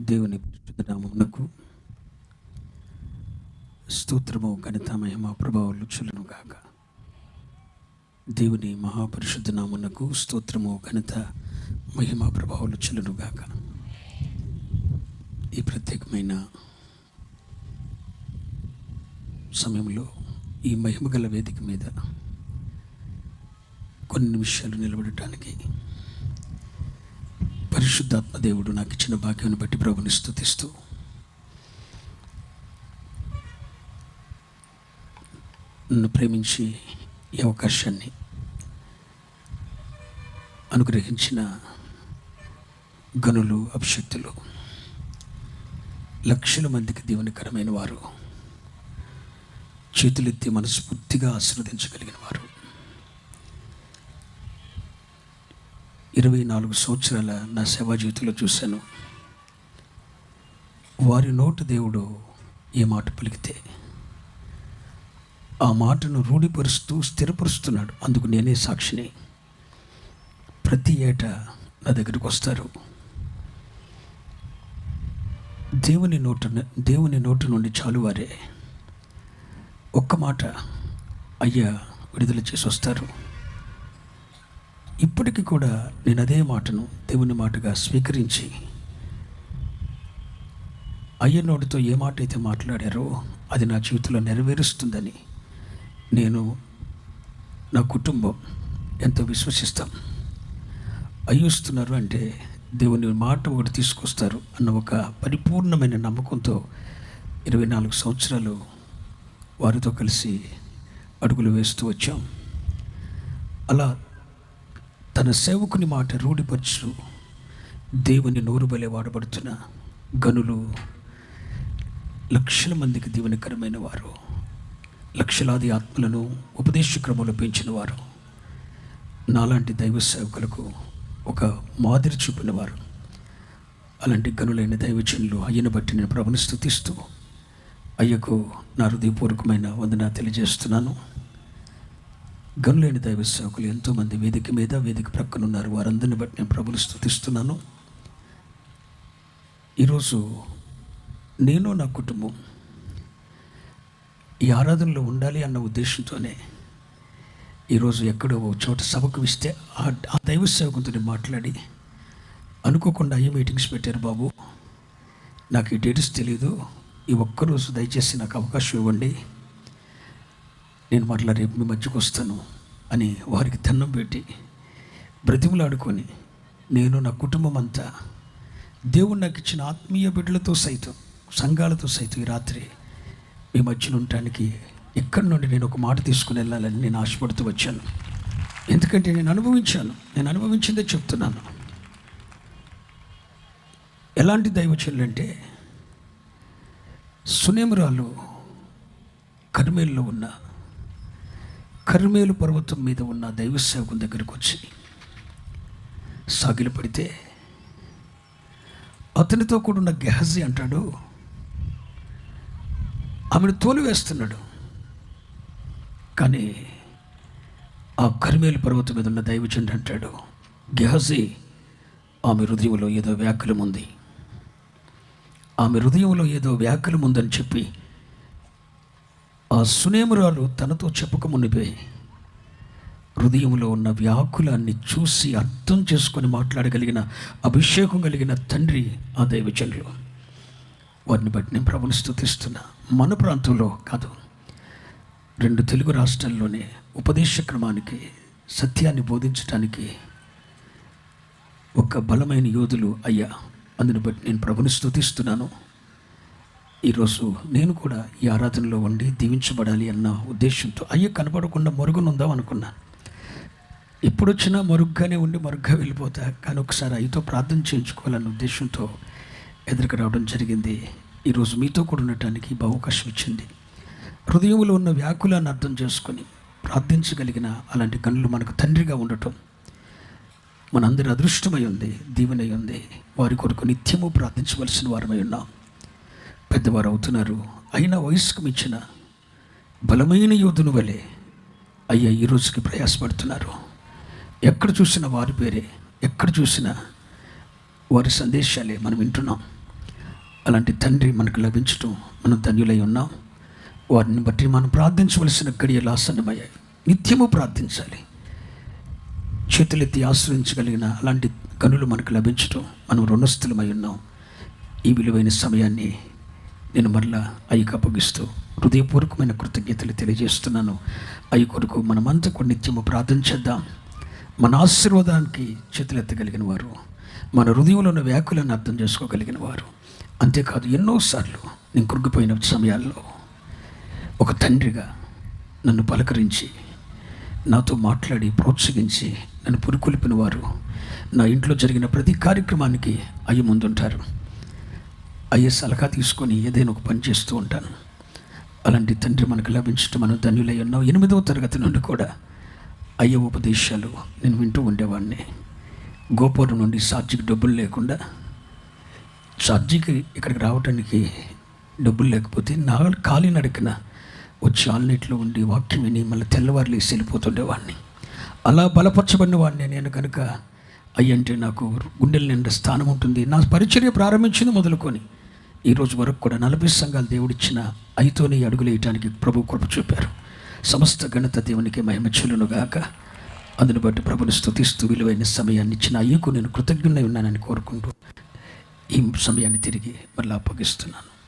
దేవుని పరిశుద్ధ నామమునకు స్తోత్రము ఘనత మహిమ ప్రభావాలు చులను గాక. దేవుని మహాపరిశుద్ధ నామమునకు స్తోత్రము ఘనత మహిమ ప్రభావాలు చులను గాక. ఈ ప్రత్యేకమైన సమయంలో ఈ మహిమగల వేదిక మీద కొన్ని నిమిషాలు నిలబడటానికి పరిశుద్ధాత్మ దేవుడు నాకు ఇచ్చిన భాగ్యాన్ని బట్టి ప్రభుని స్థుతిస్తూ నన్ను ప్రేమించి ఈ అవకాశాన్ని అనుగ్రహించిన గనులు అభిషక్తులు లక్షల మందికి దీవెనకరమైన వారు చేతులెత్తి మనస్ఫూర్తిగా ఆశీర్వదించగలిగిన వారు. ఇరవై నాలుగు సంవత్సరాల నా సేవా జీవితంలో చూశాను. వారి నోటు దేవుడు ఏ మాట పలికితే ఆ మాటను రూఢిపరుస్తూ స్థిరపరుస్తున్నాడు. అందుకు నేనే సాక్షిని. ప్రతి ఏటా నా దగ్గరికి వస్తారు. దేవుని నోటు దేవుని నోటు నుండి చాలువారే ఒక్క మాట అయ్యా విడుదల చేసి వస్తారు. ఇప్పటికీ కూడా నేను అదే మాటను దేవుని మాటగా స్వీకరించి అయ్యనోడితో ఏ మాట అయితే మాట్లాడారో అది నా జీవితంలో నెరవేరుస్తుందని నేను నా కుటుంబం ఎంతో విశ్వసిస్తాం. అయ్యూస్తున్నారు అంటే దేవుని మాట ఒకటి తీసుకొస్తారు అన్న ఒక పరిపూర్ణమైన నమ్మకంతో ఇరవై నాలుగు సంవత్సరాలు వారితో కలిసి అడుగులు వేస్తూ వచ్చాం. అలా తన సేవకుని మాట రూఢిపరచు. దేవుని నోరు బలే వాడబడుతున్న గనులు లక్షల మందికి దీవెనకరమైన వారు. లక్షలాది ఆత్మలను ఉపదేశ క్రమంలో పెంచిన వారు. నాలాంటి దైవ సేవకులకు ఒక మాదిరి చూపిన వారు. అలాంటి గనులైన దైవజనులు అయ్యను బట్టి నేను ప్రభుని స్థుతిస్తూ అయ్యకు నా హృదయపూర్వకమైన వందన తెలియజేస్తున్నాను. గనులేని దైవ సేవకులు ఎంతోమంది వేదిక మీద వేదిక ప్రక్కన ఉన్నారు. వారందరిని బట్టి నేను ప్రభులు స్థుతిస్తున్నాను ఈరోజు నేను నా కుటుంబం ఈ ఆరాధనలో ఉండాలి అన్న ఉద్దేశంతోనే ఈరోజు ఎక్కడో ఓ చోట సభకు ఇస్తే ఆ దైవ సేవకునితో మాట్లాడి అనుకోకుండా అయ్యే మీటింగ్స్ పెట్టారు బాబు? నాకు ఈ డేట్స్ తెలియదు ఈ ఒక్కరోజు దయచేసి నాకు అవకాశం ఇవ్వండి. నేను మరలా రేపు మీ మధ్యకు వస్తాను అని వారికి దండం పెట్టి బ్రతిములాడుకొని నేను నా కుటుంబం అంతా దేవుడు నాకు ఇచ్చిన ఆత్మీయ బిడ్డలతో సైతం సంఘాలతో సైతం ఈ రాత్రి మీ మధ్యన ఉండటానికి ఎక్కడి నుండి నేను ఒక మాట తీసుకుని వెళ్ళాలని నేను ఆశపడుతూ వచ్చాను. ఎందుకంటే నేను అనుభవించాను నేను అనుభవించిందే చెప్తున్నాను. ఎలాంటి దైవచనులంటే సునేమురాలు కర్మేల్లో ఉన్న కర్మేలు పర్వతం మీద ఉన్న దైవ సేవకుల దగ్గరికి వచ్చి సాగిలు పడితే అతనితో కూడున్న గెహజీ అంటాడు ఆమెను తోలివేస్తున్నాడు. కానీ ఆ కర్మేలు పర్వతం మీద ఉన్న దైవచండు అంటాడు గెహజీ ఆమె హృదయంలో ఏదో వ్యాకులం ఉంది ఆమె హృదయంలో ఏదో వ్యాకులం ఉందని చెప్పి సునేమురాలు తనతో చెప్పక మునిపే హృదయంలో ఉన్న వ్యాకులాన్ని చూసి అర్థం చేసుకొని మాట్లాడగలిగిన అభిషేకం కలిగిన తండ్రి ఆ దైవజనులు. వారిని బట్టి నేను ప్రభుని స్థుతిస్తున్నా మన ప్రాంతంలో కాదు రెండు తెలుగు రాష్ట్రాల్లోనే ఉపదేశ క్రమానికి సత్యాన్ని బోధించడానికి ఒక బలమైన యోధులు అయ్యా. అందుని బట్టి నేను ప్రభుని స్థుతిస్తున్నాను ఈరోజు నేను కూడా ఈ ఆరాధనలో ఉండి దీవించబడాలి అన్న ఉద్దేశంతో అయ్య కనపడకుండా మరుగునుందాం అనుకున్నాను ఎప్పుడొచ్చినా మరుగ్గానే ఉండి మరుగ్గా వెళ్ళిపోతా కానీ ఒకసారి అయ్యతో ప్రార్థన చేయించుకోవాలన్న ఉద్దేశంతో ఎదురుకు రావడం జరిగింది. ఈరోజు మీతో కూడా ఉండటానికి ఈ అవకాశం ఇచ్చింది. హృదయంలో ఉన్న వ్యాకులాన్ని అర్థం చేసుకొని ప్రార్థించగలిగిన అలాంటి కనులు మనకు తండ్రిగా ఉండటం మనందరి అదృష్టమై ఉంది దీవెనై ఉంది. వారి కొరకు నిత్యము ప్రార్థించవలసిన వారమై ఉన్నాం. పెద్దవారు అవుతున్నారు. అయినా వయసుకు మించిన బలమైన యోధుని వలె అయ్యా ఈ రోజుకి ప్రయాసపడుతున్నారు. ఎక్కడ చూసినా వారి పేరే ఎక్కడ చూసినా వారి సందేశాలే మనం వింటున్నాం. అలాంటి తండ్రి మనకు లభించటం మనం ధన్యులై ఉన్నాం. వారిని బట్టి మనం ప్రార్థించవలసిన గడియలు ఆసన్నమయ్యాయి. నిత్యము ప్రార్థించాలి. చేతులెత్తి ఆశ్రయించగలిగిన అలాంటి గనులు మనకు లభించటం మనం రుణస్థులమై ఉన్నాం. ఈ విలువైన సమయాన్ని నేను మరలా అయ్యకు అప్పగిస్తూ హృదయపూర్వకమైన కృతజ్ఞతలు తెలియజేస్తున్నాను. అయ్యి కొరకు మనమంతా కూడా నిత్యము ప్రార్థన చేద్దాం. మన ఆశీర్వాదానికి చేతులెత్తగలిగిన వారు మన హృదయంలో ఉన్న వ్యాకులను అర్థం చేసుకోగలిగిన వారు. అంతేకాదు ఎన్నోసార్లు నేను కృంగిపోయిన సమయాల్లో ఒక తండ్రిగా నన్ను పలకరించి నాతో మాట్లాడి ప్రోత్సహించి నన్ను పురుకొల్పిన వారు నా ఇంట్లో జరిగిన ప్రతి కార్యక్రమానికి అయ్యి ముందుంటారు. అయ్యే సలహా తీసుకొని ఏదైనా ఒక పని చేస్తూ ఉంటాను. అలాంటి తండ్రి మనకు లభించడం మనం ధన్యులై ఉన్నాం. ఎనిమిదవ తరగతి నుండి కూడా అయ్యే ఉపదేశాలు నేను వింటూ ఉండేవాడిని గోపురం నుండి సార్జీకి డబ్బులు లేకుండా సార్జీకి ఇక్కడికి రావడానికి డబ్బులు లేకపోతే నా ఖాళీ నడికిన వచ్చి ఆల్నీట్లో ఉండి వాక్యం విని మళ్ళీ తెల్లవారులు వేసి వెళ్ళిపోతుండేవాడిని అలా బలపరచబడిన వాడిని నేను కనుక అయ్యంటే నాకు గుండెల నిండా స్థానం ఉంటుంది. నా పరిచర్య ప్రారంభించింది మొదలుకొని. ఈరోజు వరకు కూడా నలభై సంఘాలు దేవుడిచ్చిన అడుగులు వేయడానికి ప్రభు కృప చూపారు. సమస్త గణత దేవునికి మహిమచ్చులను గాక. అందును బట్టి ప్రభుని స్థుతిస్తూ విలువైన సమయాన్ని ఇచ్చిన అయ్యకు నేను కృతజ్ఞులై ఉన్నానని కోరుకుంటూ ఈ సమయాన్ని తిరిగి మళ్ళీ అప్పగిస్తున్నాను.